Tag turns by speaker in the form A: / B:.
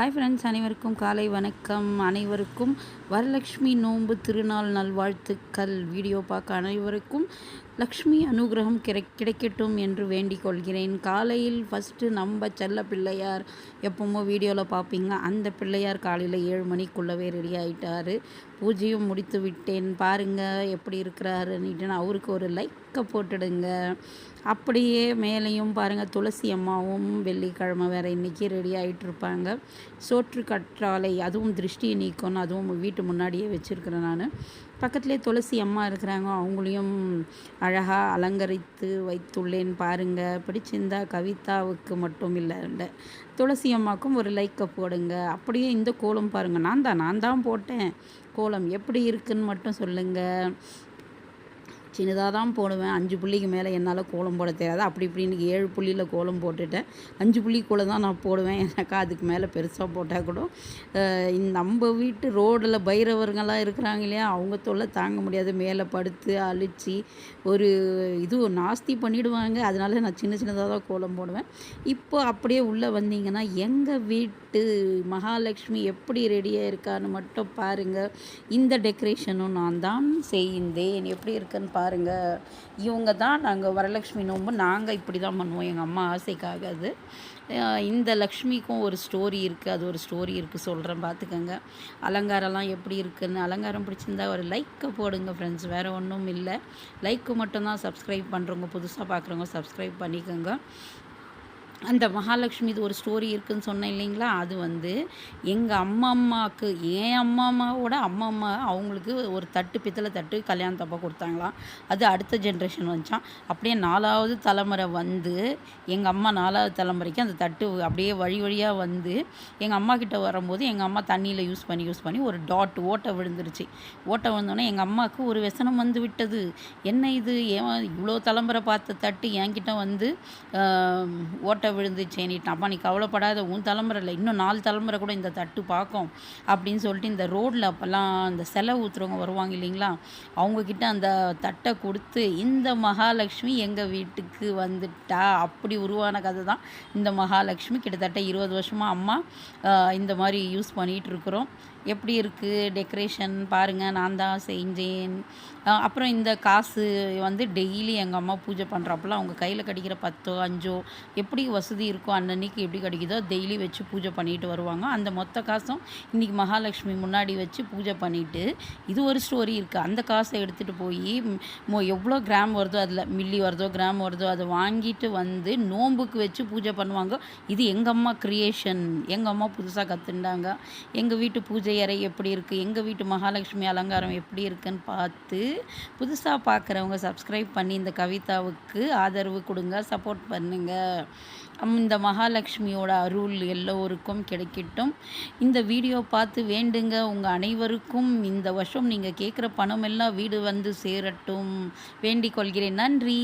A: Hi friends அனைவருக்கும் காலை வணக்கம். அனைவருக்கும் வரலக்ஷ்மி நோன்பு திருநாள் நல்வாழ்த்துக்கள். வீடியோ பார்க்க அனைவருக்கும் லக்ஷ்மி அனுகிரகம் கிடை கிடைக்கட்டும் என்று வேண்டிக் கொள்கிறேன். காலையில் ஃபஸ்ட்டு நம்ம செல்ல பிள்ளையார் எப்பவுமோ வீடியோவில் பார்ப்பீங்க. அந்த பிள்ளையார் காலையில் ஏழு மணிக்குள்ளவே ரெடி ஆகிட்டார் பூஜையும் முடித்து விட்டேன். பாருங்கள் எப்படி இருக்கிறாருன்னுட்டு அவருக்கு ஒரு லைக்கை போட்டுடுங்க. அப்படியே மேலேயும் பாருங்கள் துளசி அம்மாவும் வெள்ளிக்கிழமை வேறு இன்றைக்கி ரெடி ஆகிட்டு இருப்பாங்க சோற்று கற்றாழை அதுவும் திருஷ்டியை நீக்கணும் அதுவும் வீட்டு முன்னாடியே வச்சுருக்கிறேன் நான். பக்கத்துலேயே துளசி அம்மா இருக்கிறாங்க அவங்களையும் அழகாக அலங்கரித்து வைத்துள்ளேன் பாருங்கள் பிடிச்சிருந்தா கவிதாவுக்கு மட்டும் இல்லை துளசி அம்மாவுக்கும் ஒரு லைக்கை போடுங்க. அப்படியே இந்த கோலம் பாருங்கள் நான் தான் நான் தான் போட்டேன். கோலம் எப்படி இருக்குன்னு மட்டும் சொல்லுங்கள் சின்னதாக தான் போடுவேன். அஞ்சு புள்ளிக்கு மேலே என்னால் கோலம் போட தெரியாது. அப்படி இப்படின்னு ஏழு புள்ளியில் கோலம் போட்டுட்டேன். அஞ்சு புள்ளி தான் நான் போடுவேன். எனக்கா அதுக்கு மேலே பெருசாக போட்டால் கூட இந்த நம்ம வீட்டு ரோடில் பைரவர்கள்லாம் இருக்கிறாங்க இல்லையா? அவங்க தொல்லை தாங்க முடியாது. மேலே படுத்து அழிச்சு ஒரு இது நாஸ்தி பண்ணிவிடுவாங்க அதனால நான் சின்ன சின்னதாக தான் கோலம் போடுவேன். இப்போ அப்படியே உள்ளே வந்தீங்கன்னா எங்கள் வீட்டு மகாலட்சுமி எப்படி ரெடியாக இருக்கான்னு மட்டும் பாருங்கள் இந்த டெக்கரேஷனும் நான் தான் செய்தேன் எப்படி இருக்குன்னு பாருங்கள் இவங்க தான் நாங்கள் வரலட்சுமி நோம்பு. நாங்கள் இப்படி தான் பண்ணுவோம். எங்கள் அம்மா ஆசைக்காக அது. இந்த லக்ஷ்மிக்கும் ஒரு ஸ்டோரி இருக்குது அது ஒரு ஸ்டோரி இருக்குது சொல்கிறேன் பார்த்துக்கோங்க அலங்காரம்லாம் எப்படி இருக்குதுன்னு அலங்காரம் பிடிச்சிருந்தா ஒரு லைக்கை போடுங்க ஃப்ரெண்ட்ஸ் வேறு ஒன்றும் இல்லை. லைக்கு மட்டும்தான் சப்ஸ்கிரைப் பண்ணுறவங்க புதுசாக பார்க்குறவங்க சப்ஸ்கிரைப் பண்ணிக்கோங்க. அந்த மகாலட்சுமி இது ஒரு ஸ்டோரி இருக்குதுன்னு சொன்னேன் இல்லைங்களா? அது வந்து எங்கள் அம்மா அம்மாவுக்கு என் அம்மா அம்மாவோட அம்மா அம்மா அவங்களுக்கு ஒரு தட்டு பித்தளை தட்டு கல்யாணத்தப்போ கொடுத்தாங்களாம். அது அடுத்த ஜென்ரேஷன் வந்துச்சான் அப்படியே நாலாவது தலைமுறை வந்து எங்கள் அம்மா நாலாவது தலைமுறைக்கு அந்த தட்டு அப்படியே வழி வழியாக வந்து எங்கள் அம்மா கிட்ட வரும்போது எங்கள் அம்மா தண்ணியில் யூஸ் பண்ணி யூஸ் பண்ணி ஒரு டாட் ஓட்டை விழுந்துருச்சு. ஓட்டை விழுந்தோடனே எங்கள் அம்மாவுக்கு ஒரு व्यசனம் வந்து விட்டது. என்ன இது? ஏன் இவ்வளோ தலைமுறை பார்த்த தட்டு? என்கிட்ட வந்து ஓட்டை விழுந்துச்சேனிட்டான் அப்பா நீ கவலைப்படாத உன் தலைமுறை இல்லை இன்னும் நாலு தலைமுறை கூட இந்த தட்டு பார்க்கும் அப்படின்னு சொல்லிட்டு இந்த ரோட்டில் அப்போல்லாம் அந்த செலை ஊற்றுறவங்க வருவாங்க இல்லைங்களா? அவங்கக்கிட்ட அந்த தட்டை கொடுத்து இந்த மகாலட்சுமி எங்கள் வீட்டுக்கு வந்துட்டா? அப்படி உருவான கதை தான் இந்த மகாலட்சுமி. கிட்டத்தட்ட இருபது வருஷமாக அம்மா இந்த மாதிரி யூஸ் பண்ணிகிட்டு இருக்கிறோம். எப்படி இருக்குது டெக்கரேஷன்? பாருங்கள் நான் தான் செஞ்சேன். அப்புறம் இந்த காசு வந்து டெய்லி எங்கள் அம்மா பூஜை பண்ணுறப்பெல்லாம் அவங்க கையில் கடிக்கிற பத்தோ அஞ்சோ எப்படி வசதி இருக்கோ அன்னன்னைக்கு எப்படி கிடைக்குதோ டெய்லி வச்சு பூஜை பண்ணிட்டு வருவாங்க. அந்த மொத்த காசும் இன்றைக்கி மகாலட்சுமி முன்னாடி வச்சு பூஜை பண்ணிவிட்டு இது ஒரு ஸ்டோரி இருக்குது அந்த காசை எடுத்துகிட்டு போய் எவ்வளோ கிராம் வருதோ அதில் மில்லி வருதோ கிராம் வருதோ அதை வாங்கிட்டு வந்து நோம்புக்கு வச்சு பூஜை பண்ணுவாங்க. இது எங்கள் அம்மா க்ரியேஷன் எங்கள் அம்மா புதுசாக கற்றுண்டாங்க எங்கள் வீட்டு பூஜை பூஜை அறை எப்படி இருக்குது எங்கள் வீட்டு மகாலட்சுமி அலங்காரம் எப்படி இருக்குன்னு பார்த்து புதுசாக பார்க்குறவங்க சப்ஸ்கிரைப் பண்ணி இந்த கவிதாவுக்கு ஆதரவு கொடுங்க சப்போர்ட் பண்ணுங்கள் இந்த மகாலட்சுமியோட அருள் எல்லோருக்கும் கிடைக்கட்டும். இந்த வீடியோ பார்த்து வேண்டுங்க. உங்கள் அனைவருக்கும் இந்த வருஷம் நீங்கள் கேட்குற பணமெல்லாம் வீடு வந்து சேரட்டும். வேண்டிக் கொள்கிறேன். நன்றி.